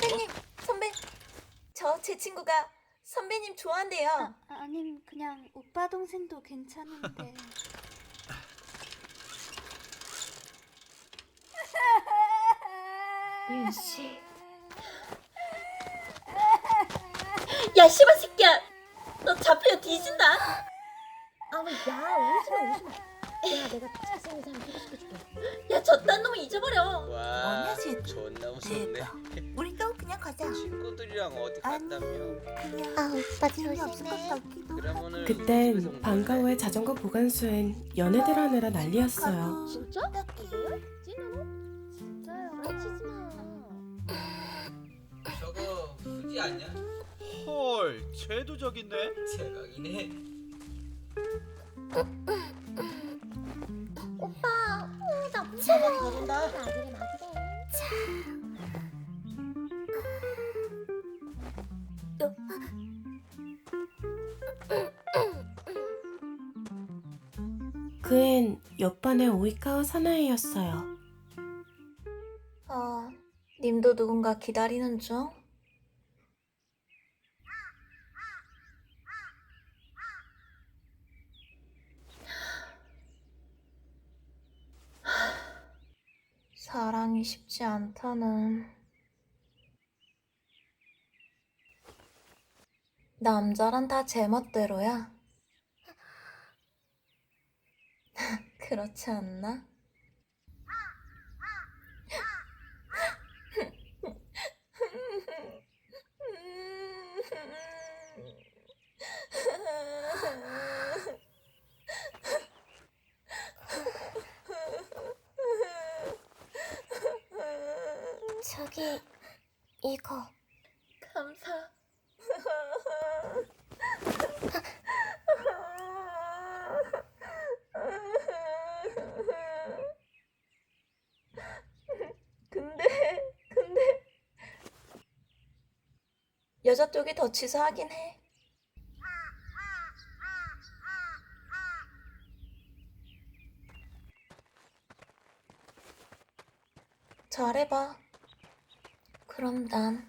선배님, 선배, 저 제 친구가 선배님 좋아한대요. 아, 아님 그냥 오빠 동생도 괜찮은데. 윤 씨. 야, 씨발 새끼야. 너 잡히면 뒤진다. 아우 야 오지마 오지마 야 내가 잘생긴 사람 소개시켜줄게 야, 저딴 놈을 잊어버려. 와? 존나 무섭네. 우리 가자. 친구들이랑 어디 아니. 갔다며 그냥 아 오빠 재미 없을 것 조심해. 그러면은 그땐 집에서 방과후의 자전거 보관소엔 연애들 하느라 난리였어요. 진짜? 딱히. 찐으로? 진짜요 미치지 마 저거 후지 않냐? 헐, 제도적인데? 대박이네 오빠 어, 나 무서워 마기래 그엔 옆반의 오이카와 사나이였어요. 아, 님도 누군가 기다리는 중? 사랑이 쉽지 않다는. 남자란 다 제멋대로야. 그렇지 않나? 저기 이거 감사. 근데, 근데 여자 쪽이 더 치사하긴 해. 잘해봐. 그럼 난.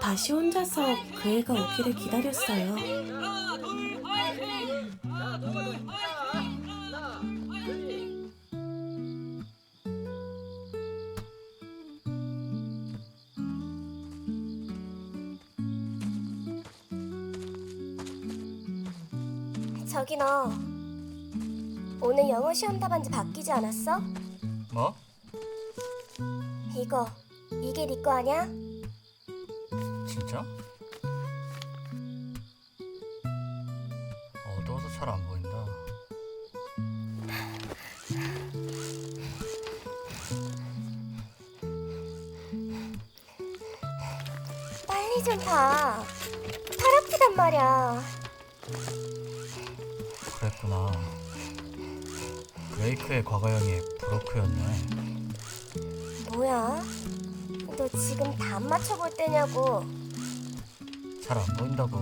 다시 혼자서 그 애가 오기를 기다렸어요. 저기 너 오늘 영어 시험 답안지 바뀌지 않았어? 뭐? 이거 이게 네 거 아니야? 진짜? 어두워서 잘 안 보인다. 빨리 좀 봐. 팔 아프단 말이야. 그랬구나. 브레이크의 과거형이 브로크였네. 뭐야? 너 지금 다 맞춰볼 때냐고. 잘 안 보인다고.